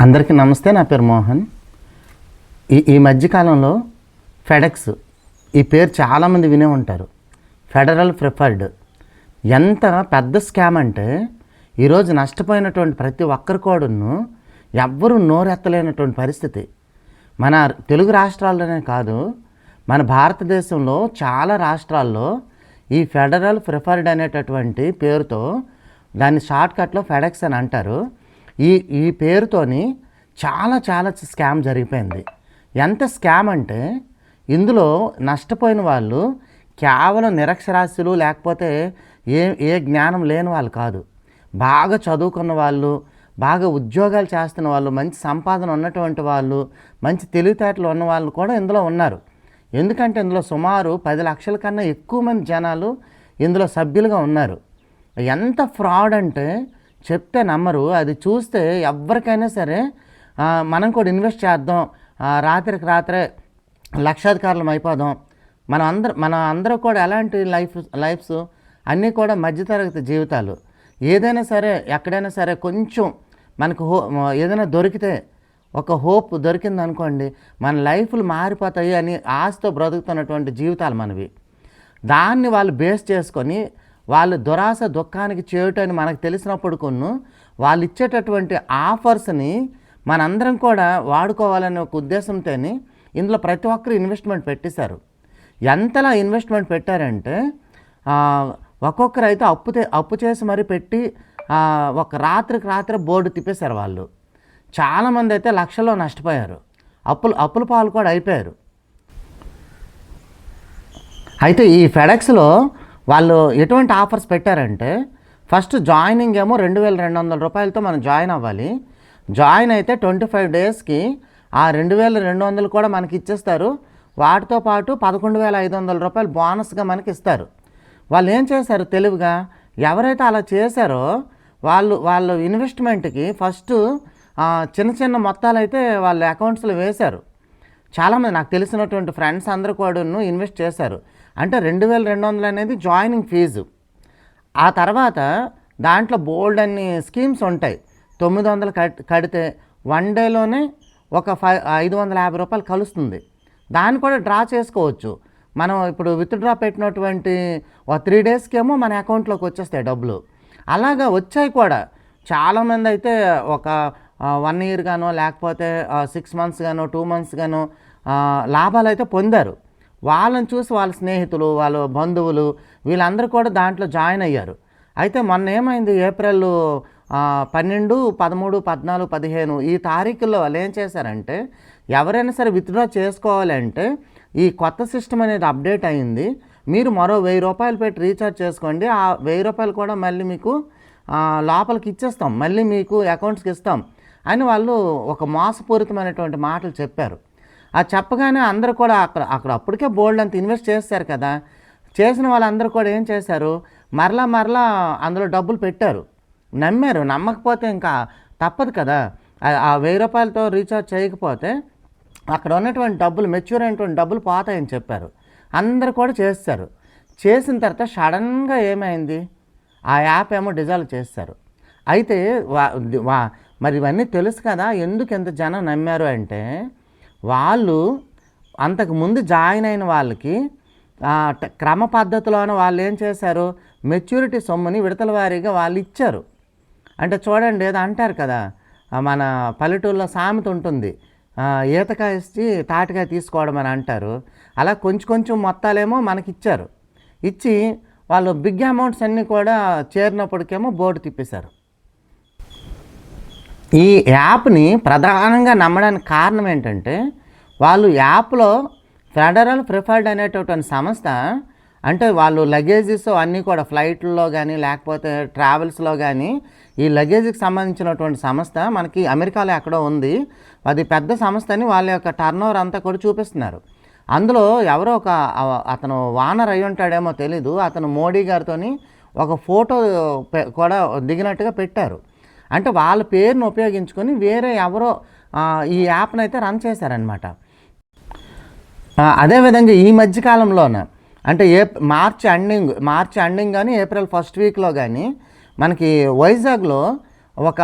అందరికీ నమస్తే నా పేరు మోహన్. ఈ ఈ మధ్యకాలంలో ఫెడెక్స్ ఈ పేరు చాలామంది వినే ఉంటారు. Federal preferred. ఎంత పెద్ద స్కామ్ అంటే ఈరోజు నష్టపోయినటువంటి ప్రతి ఒక్కరి కూడాను ఎవ్వరూ నోరెత్తలేనటువంటి పరిస్థితి. మన తెలుగు రాష్ట్రాల్లోనే కాదు మన భారతదేశంలో చాలా రాష్ట్రాల్లో ఈ ఫెడరల్ ప్రిఫర్డ్ అనేటటువంటి పేరుతో దాన్ని షార్ట్కట్లో ఫెడెక్స్ అని అంటారు. ఈ ఈ పేరుతోని చాలా చాలా స్కామ్ జరిగిపోయింది. ఎంత స్కామ్ అంటే ఇందులో నష్టపోయిన వాళ్ళు కేవలం నిరక్షరాస్యులు లేకపోతే ఏ ఏ జ్ఞానం లేని వాళ్ళు కాదు. బాగా చదువుకున్న వాళ్ళు బాగా ఉద్యోగాలు చేస్తున్న వాళ్ళు మంచి సంపాదన ఉన్నటువంటి వాళ్ళు మంచి తెలివితేటలు ఉన్న వాళ్ళు కూడా ఇందులో ఉన్నారు. ఎందుకంటే ఇందులో సుమారు పది లక్షల కన్నా ఎక్కువ మంది జనాలు ఇందులో సభ్యులుగా ఉన్నారు. ఎంత ఫ్రాడ్ అంటే చెప్తే నమ్మరు. అది చూస్తే ఎవరికైనా సరే మనం కూడా ఇన్వెస్ట్ చేద్దాం. రాత్రికి రాత్రే లక్షాధికారులం అయిపోదాం. మనం అందరం మన అందరూ కూడా ఎలాంటి లైఫ్ లైఫ్స్ అన్నీ కూడా మధ్యతరగతి జీవితాలు. ఏదైనా సరే ఎక్కడైనా సరే కొంచెం మనకు హో ఏదైనా దొరికితే ఒక హోప్ దొరికింది అనుకోండి మన లైఫ్లు మారిపోతాయి అని ఆశతో బ్రతుకుతున్నటువంటి జీవితాలు మనవి. దాన్ని వాళ్ళు బేస్ చేసుకొని వాళ్ళు దురాశ దుఃఖానికి చేయటని మనకు తెలిసినప్పుడు కొన్ను వాళ్ళు ఇచ్చేటటువంటి ఆఫర్స్ని మనందరం కూడా వాడుకోవాలనే ఒక ఉద్దేశంతోనే ఇందులో ప్రతి ఒక్కరు ఇన్వెస్ట్మెంట్ పెట్టేశారు. ఎంతలా ఇన్వెస్ట్మెంట్ పెట్టారంటే ఒక్కొక్కరు అయితే అప్పు అప్పు చేసి మరీ పెట్టి ఒక రాత్రికి రాత్రి బోర్డు తిప్పేశారు వాళ్ళు. చాలామంది అయితే లక్షల్లో నష్టపోయారు. అప్పులు అప్పుల పాలు కూడా అయిపోయారు. అయితే ఈ ఫెడెక్స్లో వాళ్ళు ఎటువంటి ఆఫర్స్ పెట్టారంటే ఫస్ట్ జాయినింగ్ ఏమో రెండు వేల రెండు వందల రూపాయలతో మనం జాయిన్ అవ్వాలి. జాయిన్ అయితే ట్వంటీ ఫైవ్ డేస్కి ఆ రెండు వేల రెండు వందలు కూడా మనకి ఇచ్చేస్తారు. వాటితో పాటు పదకొండు వేల ఐదు వందల రూపాయలు బోనస్గా మనకి ఇస్తారు. వాళ్ళు ఏం చేశారు తెలివిగా? ఎవరైతే అలా చేశారో వాళ్ళు వాళ్ళు ఇన్వెస్ట్మెంట్కి ఫస్ట్ చిన్న చిన్న మొత్తాలు అయితే వాళ్ళ అకౌంట్స్లో వేశారు. చాలామంది నాకు తెలిసినటువంటి ఫ్రెండ్స్ అందరు కూడాను ఇన్వెస్ట్ చేశారు. అంటే రెండు వేల రెండు వందలు అనేది జాయినింగ్ ఫీజు ఆ తర్వాత దాంట్లో బోల్డ్ అన్ని స్కీమ్స్ ఉంటాయి. తొమ్మిది వందలు కట్ కడితే వన్ డేలోనే ఒక ఫైవ్ ఐదు వందల యాభై రూపాయలు కలుస్తుంది. దాన్ని కూడా డ్రా చేసుకోవచ్చు. మనం ఇప్పుడు విత్డ్రా పెట్టినటువంటి ఒక త్రీ డేస్కేమో మన అకౌంట్లోకి వచ్చేస్తాయి డబ్బులు. అలాగా వచ్చాయి కూడా. చాలామంది అయితే ఒక వన్ ఇయర్ గానో లేకపోతే సిక్స్ మంత్స్ గానో టూ మంత్స్ గానో లాభాలు అయితే పొందారు. వాళ్ళని చూసి వాళ్ళ స్నేహితులు వాళ్ళ బంధువులు వీళ్ళందరూ కూడా దాంట్లో జాయిన్ అయ్యారు. అయితే మొన్న ఏమైంది? ఏప్రిల్ పన్నెండు పదమూడు పద్నాలుగు పదిహేను ఈ తారీఖుల్లో వాళ్ళు ఏం చేశారంటే ఎవరైనా సరే విత్డ్రా చేసుకోవాలంటే ఈ కొత్త సిస్టమ్ అనేది అప్డేట్ అయింది. మీరు మరో వెయ్యి రూపాయలు పెట్టి రీఛార్జ్ చేసుకోండి. ఆ వెయ్యి రూపాయలు కూడా మళ్ళీ మీకు లోపలికి ఇచ్చేస్తాం. మళ్ళీ మీకు అకౌంట్స్కి ఇస్తాం అని వాళ్ళు ఒక మోసపూరితమైనటువంటి మాటలు చెప్పారు. ఆ చెప్పగానే అందరూ కూడా అక్కడ అక్కడ అప్పటికే బోల్డ్ అంత ఇన్వెస్ట్ చేస్తారు కదా. చేసిన వాళ్ళందరూ కూడా ఏం చేశారు? మరలా మరలా అందులో డబ్బులు పెట్టారు. నమ్మారు. నమ్మకపోతే ఇంకా తప్పదు కదా. ఆ- వెయ్యి రూపాయలతో రీఛార్జ్ చేయకపోతే అక్కడ ఉన్నటువంటి డబ్బులు మెచ్యూర్ అయినటువంటి డబ్బులు పోతాయని చెప్పారు. అందరు కూడా చేస్తారు. చేసిన తర్వాత సడన్గా ఏమైంది? ఆ యాప్ ఏమో డిజాల్వ్ చేస్తారు. అయితే వా మరి ఇవన్నీ తెలుసు కదా. ఎందుకు ఎంత జనం నమ్మారు అంటే వాళ్ళు అంతకు ముందు జాయిన్ అయిన వాళ్ళకి క్రమ పద్ధతిలోనే వాళ్ళు ఏం చేశారు? మెచ్యూరిటీ సొమ్ముని విడతల వారీగా వాళ్ళు ఇచ్చారు. అంటే చూడండి ఏదో అంటారు కదా మన పల్లెటూరులో సామెత ఉంటుంది. ఆ, ఈతకాయ ఇచ్చి తాటికాయ తీసుకోవడం అని అంటారు. అలా కొంచెం కొంచెం మొత్తాలేమో మనకి ఇచ్చారు. ఇచ్చి వాళ్ళు బిగ్ అమౌంట్స్ అన్నీ కూడా చేరినప్పటికేమో బోర్డు తిప్పేశారు. ఈ యాప్ని ప్రధానంగా నమ్మడానికి కారణం ఏంటంటే వాళ్ళు యాప్లో ఫెడరల్ ప్రిఫర్డ్ అనేటటువంటి సంస్థ అంటే వాళ్ళు లగేజెస్ అన్నీ కూడా ఫ్లైట్లో కానీ లేకపోతే ట్రావెల్స్లో కానీ ఈ లగేజ్కి సంబంధించినటువంటి సంస్థ మనకి అమెరికాలో ఎక్కడో ఉంది. అది పెద్ద సంస్థ అని వాళ్ళ యొక్క టర్న్ అంతా కూడా చూపిస్తున్నారు. అందులో ఎవరో ఒక అతను వానర్ అయి ఉంటాడేమో తెలీదు. అతను మోడీ గారితోని ఒక ఫోటో కూడా దిగినట్టుగా పెట్టారు. అంటే వాళ్ళ పేరును ఉపయోగించుకొని వేరే ఎవరో ఈ యాప్ను అయితే రన్ చేశారనమాట అదేవిధంగా ఈ మధ్యకాలంలోనే అంటే ఏ మార్చ్ ఎండింగ్ మార్చ్ ఎండింగ్ కానీ ఏప్రిల్ ఫస్ట్ వీక్లో కానీ మనకి వైజాగ్లో ఒక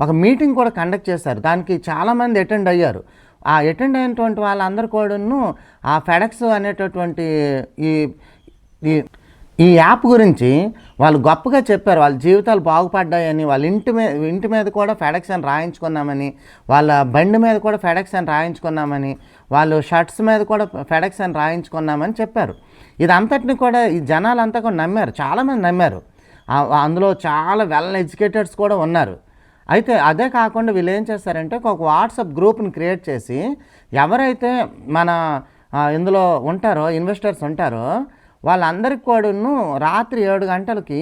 ఒక మీటింగ్ కూడా కండక్ట్ చేశారు. దానికి చాలామంది అటెండ్ అయ్యారు. ఆ అటెండ్ అయినటువంటి వాళ్ళందరి కూడాను ఆ ఫెడక్స్ అనేటటువంటి ఈ ఈ యాప్ గురించి వాళ్ళు గొప్పగా చెప్పారు. వాళ్ళ జీవితాలు బాగుపడ్డాయని వాళ్ళ ఇంటి మీద ఇంటి మీద కూడా ఫెడక్స్ అని రాయించుకున్నామని వాళ్ళ బండి మీద కూడా ఫెడక్స్ అని రాయించుకున్నామని వాళ్ళు షర్ట్స్ మీద కూడా ఫెడక్స్ అని రాయించుకున్నామని చెప్పారు. ఇదంతటిని కూడా ఈ జనాలంతా కూడా నమ్మారు. చాలామంది నమ్మారు. అందులో చాలా వెల్ ఎడ్యుకేటెడ్స్ కూడా ఉన్నారు. అయితే అదే కాకుండా వీళ్ళు ఏం చేస్తారంటే ఒక వాట్సాప్ గ్రూప్ని క్రియేట్ చేసి ఎవరైతే మన ఇందులో ఉంటారో ఇన్వెస్టర్స్ ఉంటారో వాళ్ళందరికి కూడాను రాత్రి ఏడు గంటలకి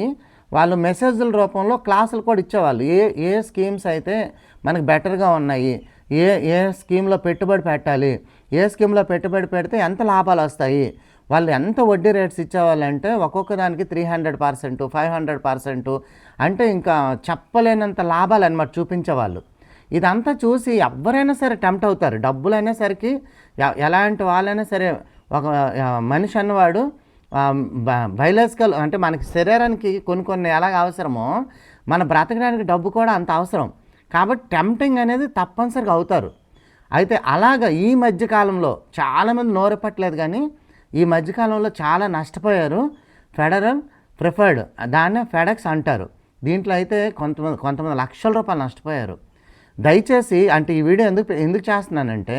వాళ్ళు మెసేజ్ల రూపంలో క్లాసులు కూడా ఇచ్చేవాళ్ళు. ఏ ఏ స్కీమ్స్ అయితే మనకు బెటర్గా ఉన్నాయి ఏ ఏ స్కీమ్లో పెట్టుబడి పెట్టాలి ఏ స్కీమ్లో పెట్టుబడి పెడితే ఎంత లాభాలు వస్తాయి వాళ్ళు ఎంత వడ్డీ రేట్స్ ఇచ్చేవాళ్ళంటే ఒక్కొక్క దానికి three hundred percent five hundred percent అంటే ఇంకా చెప్పలేనంత లాభాలు అనమాట చూపించేవాళ్ళు. ఇదంతా చూసి ఎవరైనా సరే టెంప్ట్ అవుతారు. డబ్బులైనా సరికి ఎలాంటి వాళ్ళైనా సరే ఒక మనిషి అన్నవాడు బయలాజికల్ అంటే మనకి శరీరానికి కొన్ని కొన్ని ఎలాగ అవసరమో మన బ్రతకడానికి డబ్బు కూడా అంత అవసరం. కాబట్టి టెంప్టింగ్ అనేది తప్పనిసరిగా అవుతారు. అయితే అలాగ ఈ మధ్యకాలంలో చాలామంది నోరెప్పట్లేదు కానీ ఈ మధ్యకాలంలో చాలా నష్టపోయారు. ఫెడరల్ ప్రిఫర్డ్ దాన్నే ఫెడెక్స్ అంటారు. దీంట్లో అయితే కొంతమంది కొంతమంది లక్షల రూపాయలు నష్టపోయారు. దయచేసి అంటే ఈ వీడియో ఎందుకు ఎందుకు చేస్తున్నానంటే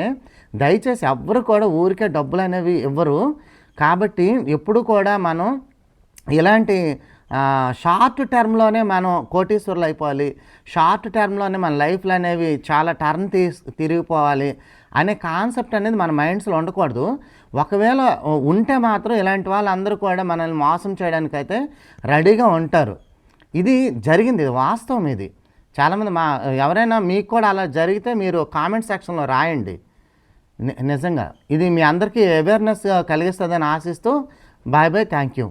దయచేసి ఎవ్వరు కూడా ఊరికే డబ్బులు అనేవి ఇవ్వరు. కాబట్టి ఎప్పుడు కూడా మనం ఇలాంటి షార్ట్ టర్మ్లోనే మనం కోటీశ్వరులు అయిపోవాలి. షార్ట్ టర్మ్లోనే మన లైఫ్లు అనేవి చాలా టర్న్ తీ తిరిగిపోవాలి అనే కాన్సెప్ట్ అనేది మన మైండ్స్లో ఉండకూడదు. ఒకవేళ ఉంటే మాత్రం ఇలాంటి వాళ్ళందరూ కూడా మనల్ని మోసం చేయడానికైతే రెడీగా ఉంటారు. ఇది జరిగింది. ఇది వాస్తవం ఇది. చాలామంది మా ఎవరైనా మీకు కూడా అలా జరిగితే మీరు కామెంట్ సెక్షన్లో రాయండి. నిజంగా. ఇది మీ అందరికీ అవేర్నెస్ కలిగిస్తుందని ఆశిస్తూ బాయ్ బాయ్ థ్యాంక్ యూ